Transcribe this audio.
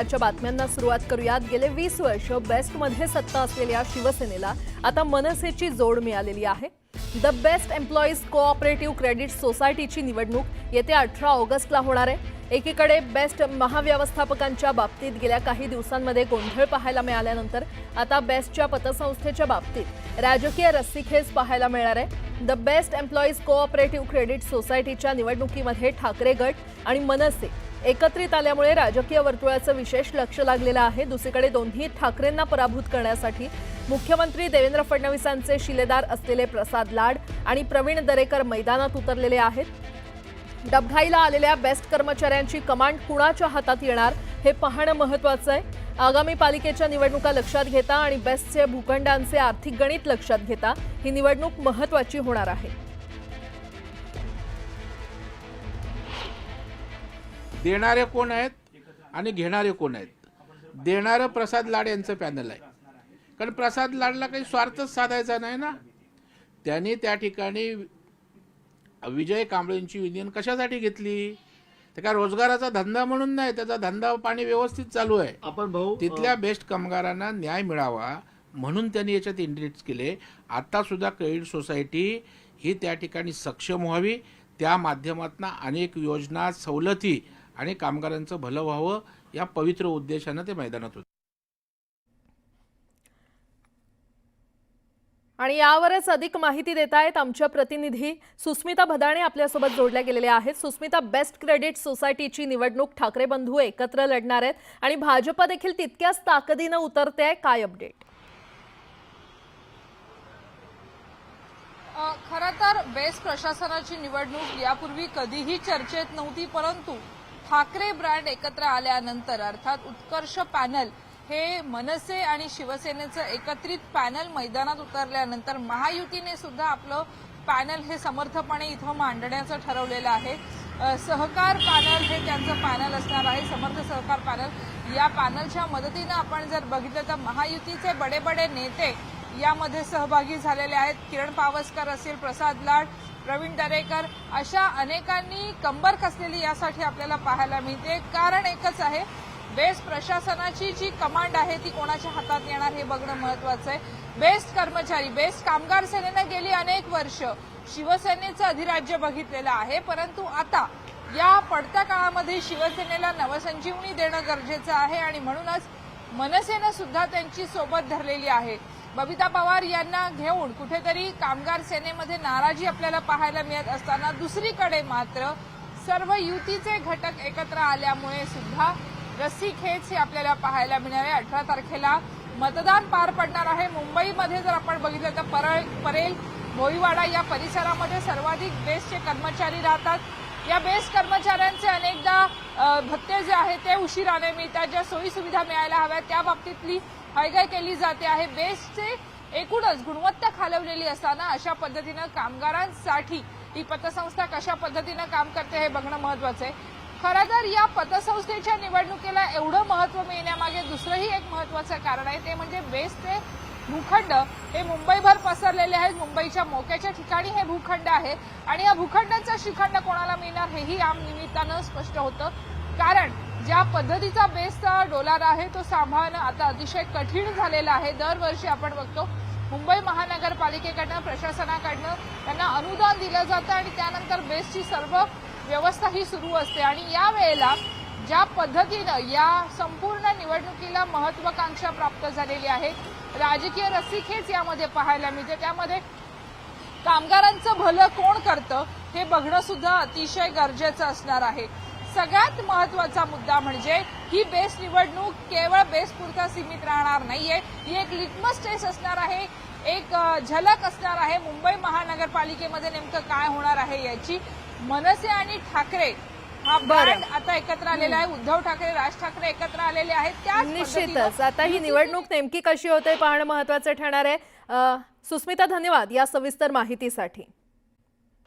आजच्या बातम्यांना सुरुवात करूयात. गेले वीस वर्ष बेस्टमध्ये सत्ता असलेल्या शिवसेनेला आता मनसेची जोड मिळालेली आहे. The BEST employees cooperative credit सोसायटीची निवडणूक येत्या अठरा ऑगस्टला होणार आहे. एकीकडे बेस्ट महाव्यवस्थापकांच्या बाबतीत गेल्या काही दिवसांमध्ये गोंधळ पाहायला मिळाल्यानंतर आता बेस्टच्या पतसंस्थेच्या बाबतीत राजकीय रस्सीखेच पाहायला मिळणार आहे. The BEST employees cooperative credit सोसायटीच्या निवडणुकीमध्ये ठाकरे गट आणि मनसे एकत्रित आल्यामुळे राजकीय वर्तुळाचं विशेष लक्ष लागलेलं आहे. दुसरीकडे दोन्ही ठाकरेंना पराभूत करण्यासाठी मुख्यमंत्री देवेंद्र फडणवीसांचे शिलेदार असलेले प्रसाद लाड आणि प्रवीण दरेकर मैदानात उतरलेले आहेत. डबघाईला आलेल्या बेस्ट कर्मचाऱ्यांची कमांड कुणाच्या हातात येणार हे पाहणं महत्वाचं आहे. आगामी पालिकेच्या निवडणुका लक्षात घेता आणि बेस्टचे भूखंडांचे आर्थिक गणित लक्षात घेता ही निवडणूक महत्वाची होणार आहे. देणारे कोण आहेत आणि घेणारे कोण आहेत? देणारं प्रसाद लाड यांचं पॅनल आहे. कारण प्रसाद लाडला काही स्वार्थच साधायचा नाही ना? त्यांनी त्या ठिकाणी विजय कांबळेंची युनियन कशासाठी घेतली? ते काय रोजगाराचा धंदा म्हणून नाही त्याचा धंदा पाणी व्यवस्थित चालू आहे. आपण भाऊ तिथल्या बेस्ट कामगारांना न्याय मिळावा म्हणून त्यांनी याच्यात इंटरेस्ट केले. आता सुद्धा क्रेडिट सोसायटी ही त्या ठिकाणी सक्षम व्हावी. त्या माध्यमातून अनेक योजना सवलती आणि कामगारांचं भलं व्हावं या पवित्र उद्देशानं ते मैदानात होते. आणि यावरच अधिक माहिती देत आहेत आमच्या प्रतिनिधी सुस्मिता भदाणे आपल्यासोबत जोडल्या गेलेल्या आहेत. सुस्मिता बेस्ट क्रेडिट सोसायटीची निवडणूक ठाकरे बंधू एकत्र लढणार आहेत आणि भाजप देखील तितक्याच ताकदीनं उतरते आहे काय अपडेट अ, खरं तर बेस्ट प्रशासनाची निवडणूक यापूर्वी कधीही चर्चेत नव्हती परंतु ठाकरे ब्रँड एकत्र आल्यानंतर अर्थात उत्कर्ष पॅनल हे मनसे आणि शिवसेनेचं एकत्रित पॅनल मैदानात उतरल्यानंतर महायुतीने सुद्धा आपलं पॅनल हे समर्थपणे इथं मांडण्याचं ठरवलेलं आहे. सहकार पॅनल हे त्यांचं पॅनल असणार आहे. समर्थ सहकार पॅनल. या पॅनलच्या मदतीनं आपण जर बघितलं तर महायुतीचे बडे बडे नेते यामध्ये सहभागी झालेले आहेत. किरण पावसकर असेल प्रसाद लाड प्रवीण दरेकर अशा अनेकांनी कंबर कसलेली यासाठी आपल्याला पाहायला मिळते. कारण एकच आहे बेस्ट प्रशासनाची जी कमांड आहे ती कोणाच्या हातात येणार हे बघणं महत्वाचं आहे. बेस्ट कर्मचारी बेस्ट कामगार सेनेनं गेली अनेक वर्ष शिवसेनेचं अधिराज्य बघितलेलं आहे. परंतु आता या पडत्या काळामध्ये शिवसेनेला नवसंजीवनी देणं गरजेचं आहे आणि म्हणूनच मनसेनं सुद्धा त्यांची सोबत धरलेली आहे. बबिता पवार यांना घेऊन कुठेतरी कामगार सेनेमध्ये नाराजी आपल्याला पाहायला मिळत असताना दुसरीकडे मात्र सर्व युतीचे घटक एकत्र आल्यामुळे सुद्धा रस्सीखेच हे आपल्याला पाहायला मिळणार आहे. अठरा तारखेला मतदान पार पडणार आहे. मुंबईमध्ये जर आपण बघितलं तर परळ परेल भोईवाडा या परिसरामध्ये सर्वाधिक बेस्टचे कर्मचारी राहतात. या बेस्ट कर्मचाऱ्यांचे अनेकदा भत्ते जे आहेत ते उशिराने मिळतात ज्या सोयीसुविधा मिळायला हव्यात त्या बाबतीतली हयगय केली जाते आहे. बेस्टचे एकूणच गुणवत्ता खालवलेली असताना अशा पद्धतीनं कामगारांसाठी ही पतसंस्था कशा पद्धतीनं काम करते हे बघणं महत्वाचं आहे. खरं तर या पतसंस्थेच्या निवडणुकीला एवढं महत्त्व मिळण्यामागे दुसरंही एक महत्वाचं कारण आहे ते म्हणजे बेस्टचे भूखंड हे मुंबईभर पसरलेले आहेत. मुंबईच्या मोक्याच्या ठिकाणी हे भूखंड आहे. आणि या भूखंडाचा श्रीखंड कोणाला मिळणार हेही या निमित्तानं स्पष्ट होतं. कारण ज्या पद्धतीचा बेसचा डोलार आहे तो सांभाळणं आता अतिशय कठीण झालेला आहे. दरवर्षी आपण बघतो मुंबई महानगरपालिकेकडनं प्रशासनाकडनं त्यांना अनुदान दिलं जातं आणि त्यानंतर बेसची सर्व व्यवस्था ही सुरू असते. आणि या वेळेला ज्या पद्धतीनं या संपूर्ण निवडणुकीला महत्वाकांक्षा प्राप्त झालेली आहे राजकीय रसिक हेच यामध्ये पाहायला मिळते. त्यामध्ये कामगारांचं भलं कोण करतं हे बघणं सुद्धा अतिशय गरजेचं असणार आहे. सगळ्यात महत्त्वाचा मुद्दा म्हणजे ही बेस्ट निवडणूक केवळ बेस्ट पुरता सीमित राहणार नाहीये. ही एक लिटमस टेस्ट असणार आहे. एक झलक असणार आहे. मुंबई महानगरपालिकेमध्ये नेमकं काय होणार आहे याची मनसे आणि ठाकरे हा ब्रँड आता एकत्र आलेला आहे. उद्धव ठाकरे राज ठाकरे एकत्र आलेले आहेत. त्याच निश्चितच. आता ही निवडणूक नेमकी कशी होते पाहणं महत्वाचं ठरणार आहे. सुस्मिता धन्यवाद या सविस्तर माहितीसाठी.